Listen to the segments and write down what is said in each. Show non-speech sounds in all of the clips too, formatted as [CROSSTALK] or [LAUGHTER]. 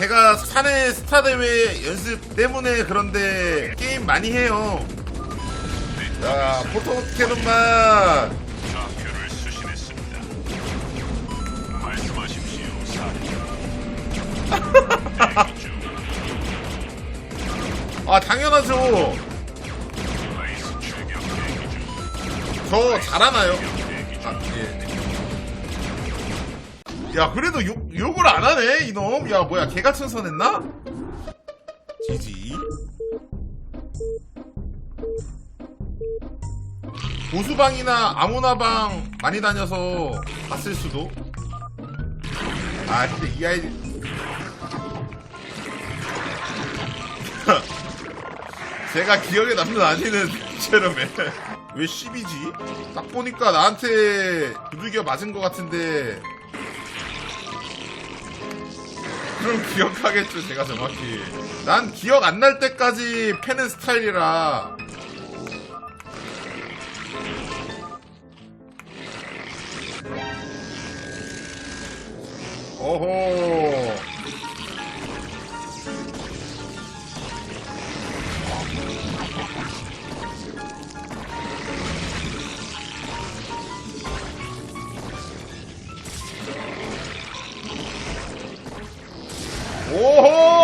제가 사내 스타 대회 연습 때문에 그런데 게임 많이 해요. 자, 포토 캐논만 좌표를 수신했습니다. 말씀하십시오, 사령. [LAUGHS] 대기 중. 아 당연하죠. 대기 중. 저 잘하나요? 대기 중. 아, 예. 야 그래도 욕, 욕을 안 하네 이놈. 야 뭐야 개가 천선했나? 지지. 보수방이나 아무나방 많이 다녀서 봤을 수도. 아 근데 이 아이 [LAUGHS] 제가 기억에 남는 아니는 체럼에 왜 10이지? 딱 보니까 나한테 두들겨 맞은 것 같은데 그럼 기억하겠죠 제가 정확히. 난 기억 안 날 때까지 패는 스타일이라. 오호 오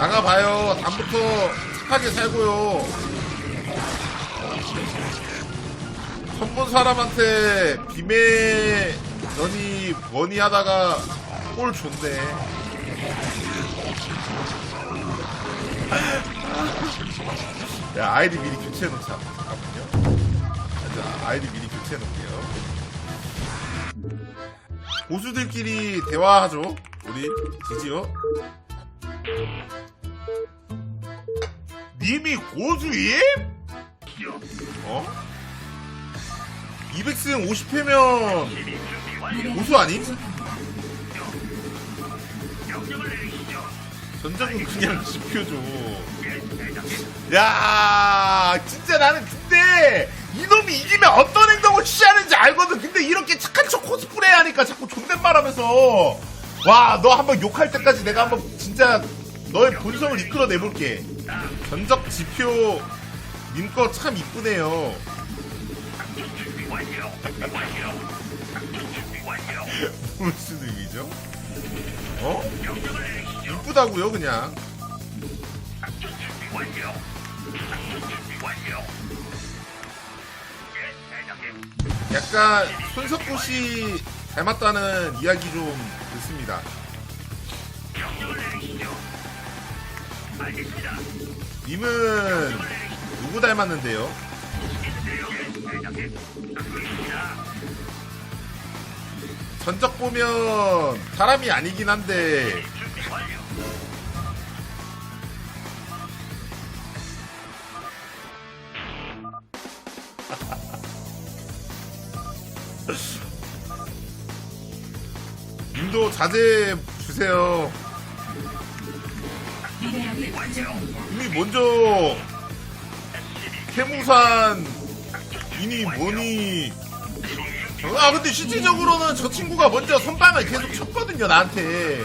나가봐요. 다음부터 착하게 살고요. 선본 사람한테 비매 너니 뭐니 하다가 꼴 좋네. 야 아이디 미리 교체해놓자. 잠깐만요. 자 아이디 미리 교체해놓을게요. 고수들끼리 대화하죠. 우리 지지요. 님이 고수임? 어? 200승 50패면 고수 아님? 전적은 그냥 지표죠. 야, 진짜 나는 근데 이놈이 이기면 어떤 행동을 취하는지 알거든. 근데 이렇게 착한 척 코스프레 하니까 자꾸 존댓말 하면서 와, 너 한번 욕할 때까지 내가 한번 진짜 너의 본성을 이끌어내 볼게. 전적 지표 님 거 참 이쁘네요. [LAUGHS] 무슨 의미죠? 어? 이쁘다고요, 그냥. 약간 손석구 씨 닮았다는 이야기 좀 듣습니다. 님은 누구 닮았는데요? 전적 보면 사람이 아니긴 한데 [LAUGHS] 님도 자제 주세요. 먼저 태무산 이니 뭐니. 아 근데 실질적으로는 저 친구가 먼저 선방을 계속 쳤거든요 나한테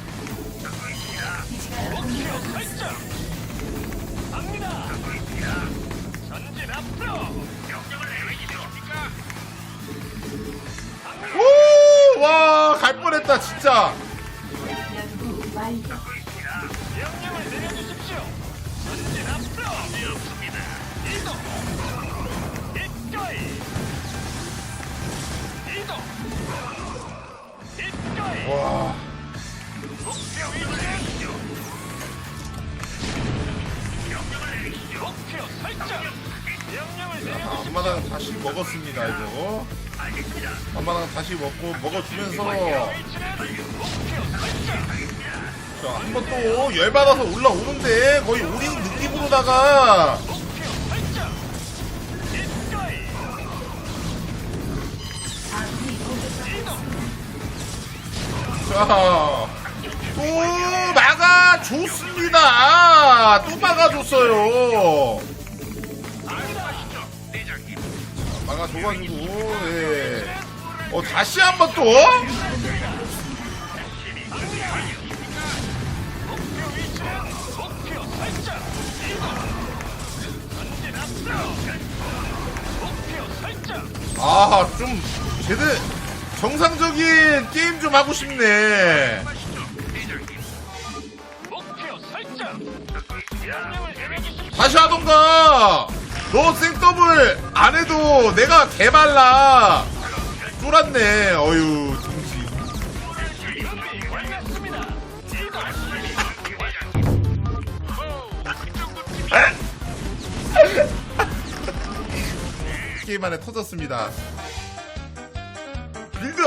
뻔했다, 진짜. 연구 완료. 명령을 내려주십시오. 전진 앞으로. 없습니다. 이동. 이거이. 이동. 이거이. 와, 앞마당 다시 먹었습니다, 이거. 앞마당 다시 먹고, 먹어주면서. 위치는 목표 설정. 자, 한 번 또 열받아서 올라오는데, 거의 올인 느낌으로다가. 자, 또 막아줬습니다. 또 막아줬어요. 나가줘가지고 예. 어 다시 한번 또 아, 좀, 제대 정상적인 게임 좀 하고 싶네. 다시 하던가! 너 생더블 안 해도 내가 개발라! 쫄았네, 어유 정신. [LAUGHS] 게임 안에 터졌습니다. 빌드,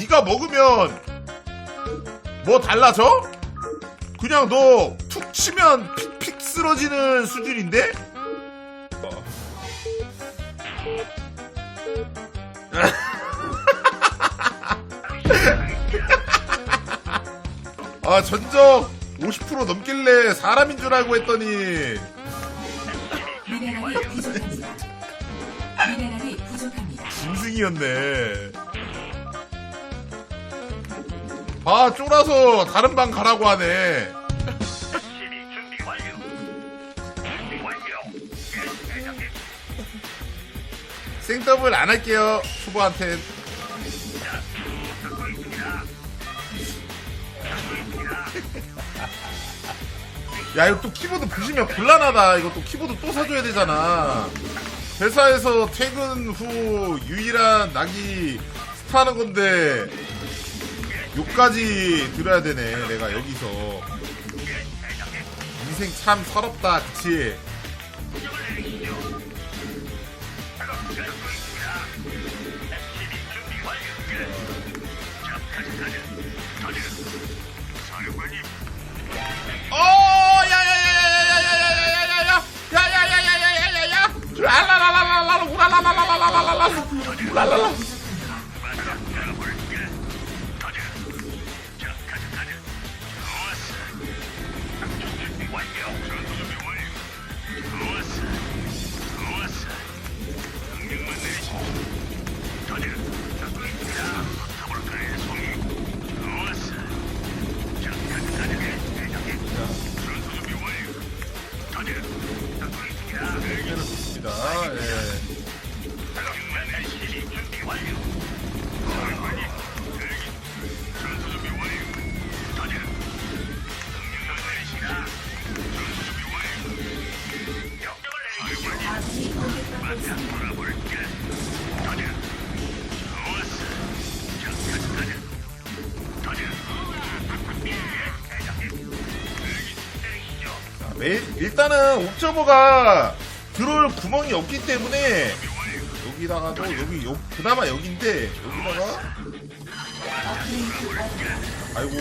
네가 먹으면 뭐 달라져? 그냥 너 툭 치면 픽픽 쓰러지는 수준인데? [LAUGHS] 아 전적 50% 넘길래 사람인 줄 알고 했더니 미네랄이 부족합니다. 미네랄이 부족합니다. 짐승이었네. 아, 쫄아서 다른 방 가라고 하네. 생더블 안 할게요. 초보한텐. [LAUGHS] 야, 이거 또 키보드 부시면 곤란하다. 이거 또 키보드 또 사줘야 되잖아. 회사에서 퇴근 후 유일한 낙이 스타하는 건데, 욕까지 들어야 되네. 내가 여기서. 인생 참 서럽다. 그치? 라라라라라라, 우라라라라라 왜? 일단은 옵저버가 들어올 구멍이 없기 때문에 여기다가도 여기 여, 그나마 여기인데 여기다가 아이고.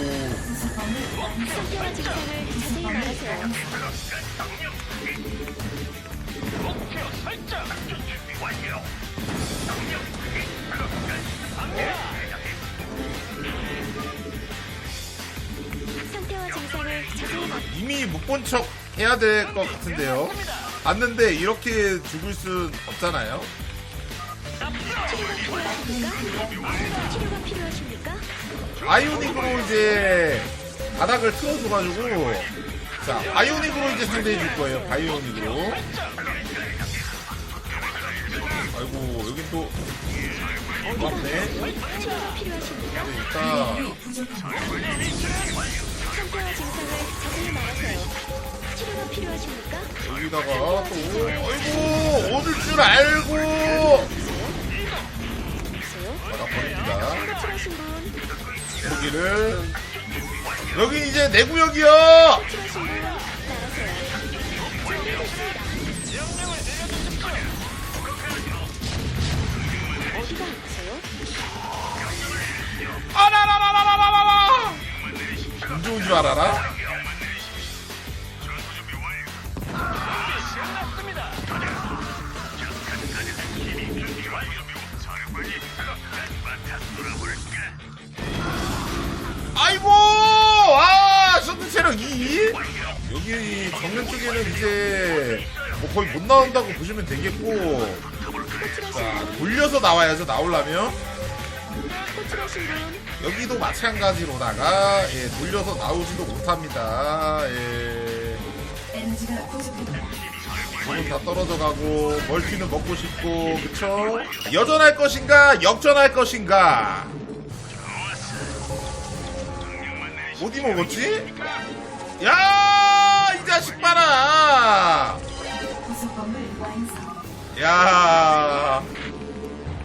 이미 못 본 척 해야 될 것 같은데요. 봤는데 이렇게 죽을 순 없잖아요. 아이오닉으로 이제 바닥을 틀어줘가지고 자 바이오닉으로 이제 상대해 줄 거예요. 바이오닉으로. 아이고 여긴 또 맞네. 필요하십니까? 일단 상태와 증상을 자세히 말하세요. 치료가 필요하십니까? 여기다가 또 아이고 오늘 줄 알고 보세요. 바닥 버립니다. 호출하신 분, 여기를 여기 이제 내 구역이요. 호출하신 분 말하세요. 어디가 아프세요? 아라라라라라라라. 운 좋은 줄 알아라. 여기 정면 쪽에는 이제 뭐 거의 못 나온다고 보시면 되겠고. 자 돌려서 나와야죠 나오려면. 여기도 마찬가지로다가 예, 돌려서 나오지도 못합니다. 예. 조금 다 떨어져 가고 멀티는 먹고 싶고 그쵸? 여전할 것인가 역전할 것인가? 어디 먹었지? 야, 이 자식 봐라! 야,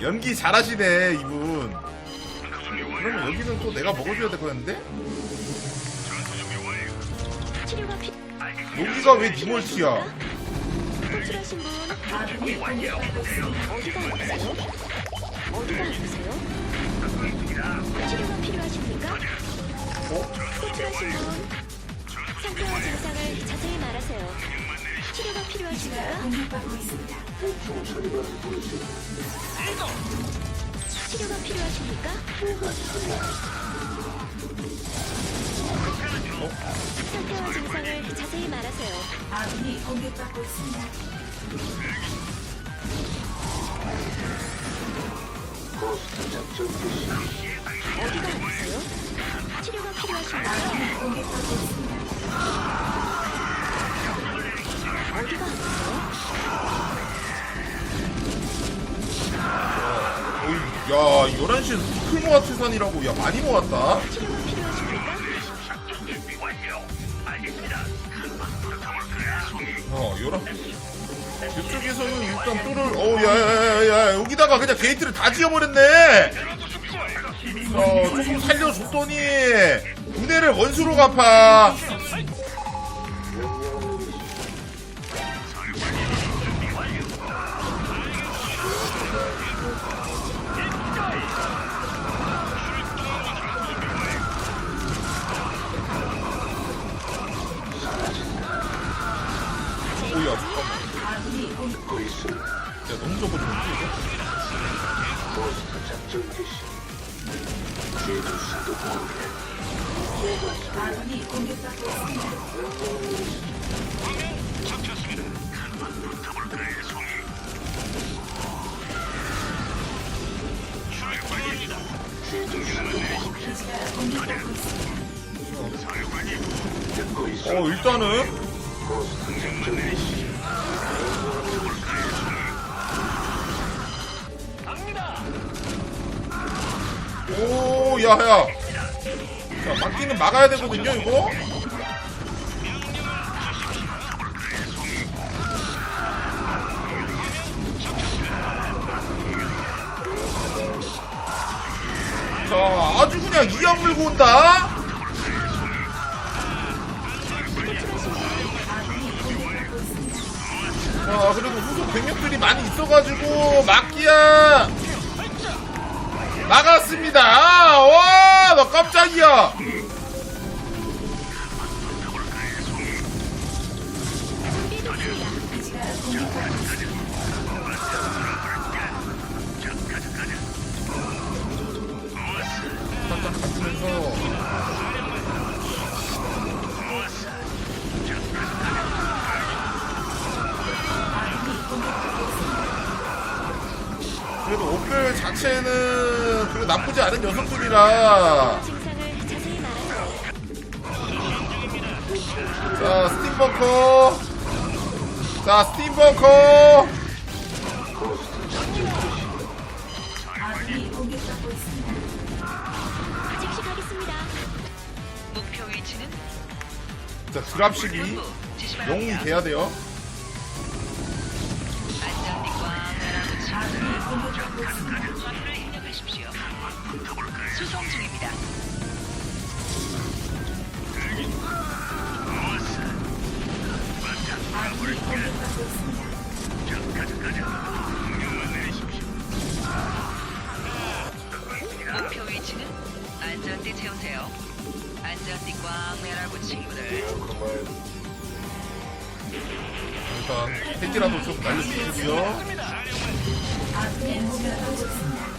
연기 잘하시네, 이분. 그러면 여기는 또 내가 먹어줘야 될 거였는데? 여기가 왜 니몰티야? 어? 상태와 증상을 자세히 말하세요. 치료가 필요하십니까? 공격받고 있습니다. 치료가 필요하십니까? 상태와 증상을 자세히 말하세요. 아군이 공격받고 있습니다. 어디가 아프세요? 치료가 필요하십니까? 아군이 공격받고 있습니다. 어디가 야, 11시에 풀 모아트 산이라고. 야, 많이 모았다. 어, 11시. 이쪽에서는 일단 뚫을, 어우, 야, 야, 야, 야, 여기다가 그냥 게이트를 다 지어버렸네! 어, 조금 살려줬더니, 군대를 원수로 갚아. 어, 일단은. 야, 야. 자, 막기는 막아야 되거든요, 이거? 자, 아주 그냥 이악 물고 온다? 자, 그래도 후속 병력들이 많이 있어가지고, 막기야! 막았습니다. 아, 와, 너 깜짝이야. 그래도 오플 자체는 그리고 나쁘지 않은 녀석들이라. 자 스팀버커 자 스팀버커 자 드랍식이 바랍니다. 돼야 돼요 수송 중입니다. 아군이 공격받고 있습니다. 목표 위치는 안전띠 채우세요. 안전띠 꽉 매라고 친구들. 일단 핵이라도 좀 날려주시고요 아군이 공격받고 있습니다.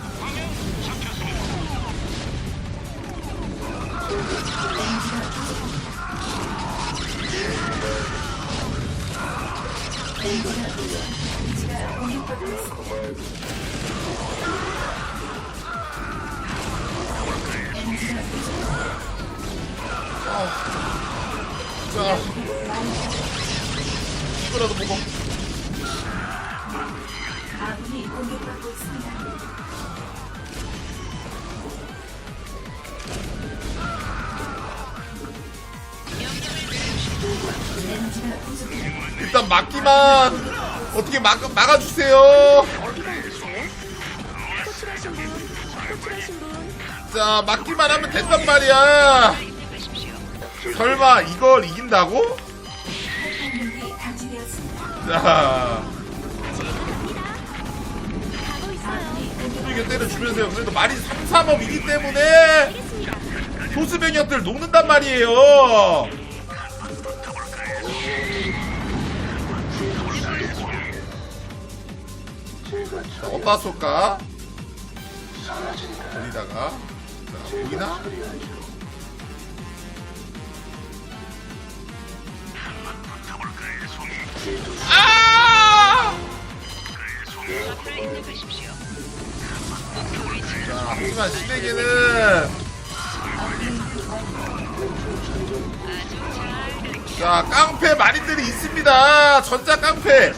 자 이거라도 보고 아군이 공격받고 있습니다. 일단 막기만 어떻게 막, 막아주세요. 자 막기만 하면 된단 말이야. 설마 이걸 이긴다고? 자. 이게 때려주면서요 그래도 말이 3, 3업이기 때문에. 소수병력들 녹는단 말이에요 어디다 쏠까? 어디다가 자 보이나? 아! 자, 하지만 들립니다. 자 깡패 마린들이 있습니다 전자 깡패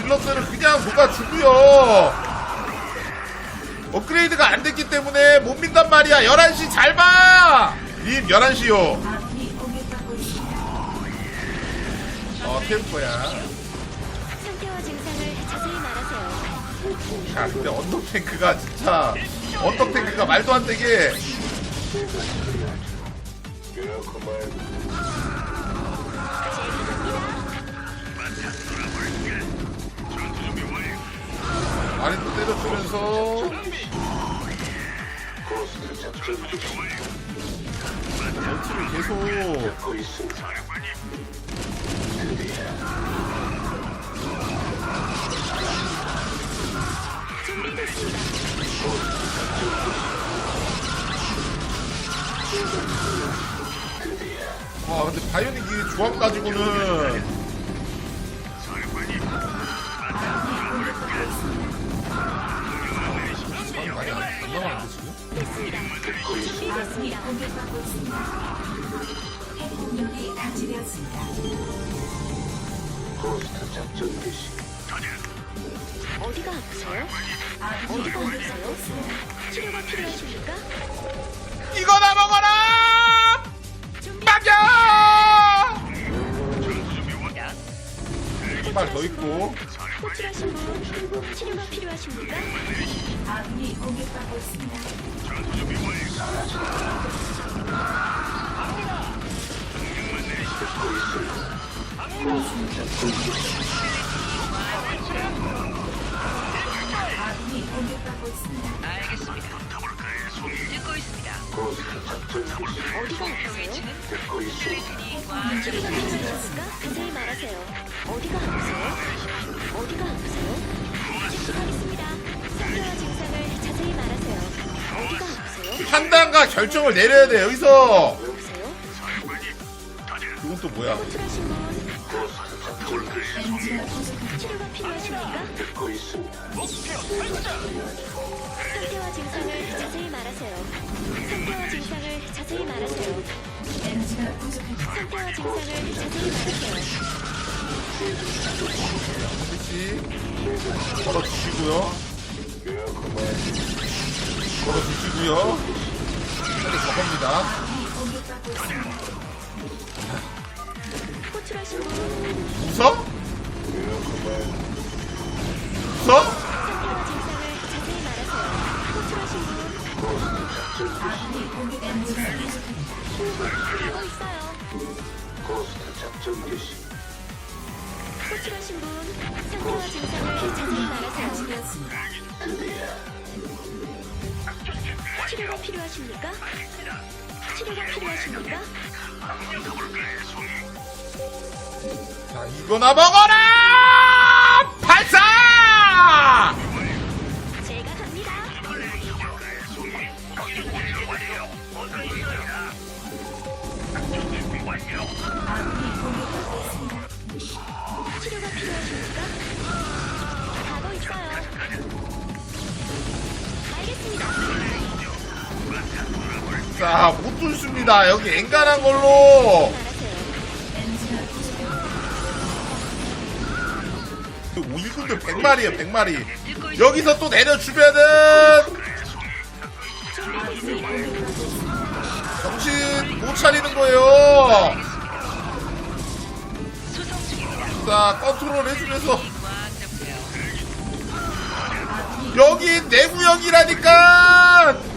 질럿들을 그냥 녹아주고요. 업그레이드가 안 됐기 때문에 못 민단 말이야. 11시 잘 봐! 님 11시요. 아군이 공격받고 있습니다. 어 템포야. 상태와 증상을 자세히 말하세요. 야 근데 언덕탱크가 진짜 언덕탱크가 말도 안 되게 마린도 때려주면서. 전투를 계속. 와 근데 바이오닉 이 조합 가지고는 준비됐습니다. 공격받고 있습니다. 핵폭력이 감지되었습니다. 어디가 아프세요? 아군이 어디가 아프세요? 치료가 필요하십니까? 이거나 먹어라! 막여! 야, 한발 더 있고 호출하신 분, 치료가 필요하십니까? 아군이 공격받고 있습니다. 아군이 공격받고 있습니다. 알겠습니다. 듣고 있습니다. 어디가 목표 아프세요? 위치는 필리핀이 꽉 치료가 필요하십니까? 자세히 말하세요. 어디가 아프세요? 어디가 아프세요? 즉시 가겠습니다. 상태와 증상을 자세히 말하세요. 어디가 아프세요? 판단과 결정을 내려야 돼 여기서 아프세요? 이건 또 뭐야 호출하신 분, 부족합니다. 치료가 필요하십니까? 상태와 증상을 자세히 말하세요. 상태와 증상을 자세히 말하세요. 부족합니다. 상태와 증상을 자세히 말하세요. 그렇지. 걸어주시고요. 걸어주시고요. 공격받고 있습니다. 호출하신 분 웃어? 웃어? 상태와 증상을 자세히 말하세요. 호출하신 분 아군이 공격 에너지가 부족합니다. 가고 있어요. 고스트 작전 개시. 호출하신 분 상태와 증상을 자세히 말하세요. 감지되었습니다. 치료가 필요하십니까? 치료가 필요하십니까? 자, 이거나 먹어라! 발사! 자, 못 뚫습니다. 여기 앵간한 걸로. 말하세요. 에너지가 부족합니다. 1군들 100마리에요, 100마리. 여기서 또 내려주면은. 정신 못 차리는 거예요. 자, 컨트롤 해주면서. 여기 내 구역이라니까.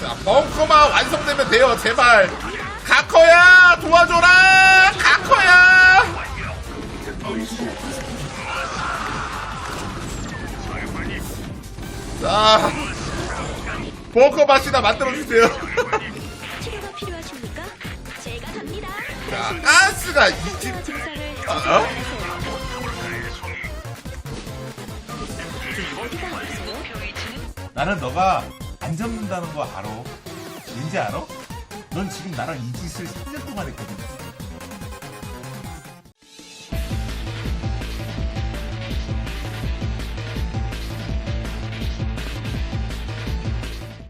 자, 벙커만 완성되면 돼요, 제발. 가커야, 도와줘라! 가커야! 자, 벙커 맛이나 만들어주세요. 치료가 필요하십니까? 제가 갑니다. 자, 가스가 이 집, 증상을 아, 어? 말하세요. 어디가 아프세요? 나는 너가 안 잡는다는 거 알아. 왠지 알아? 넌 지금 나랑 이 짓을 3년 동안 했거든.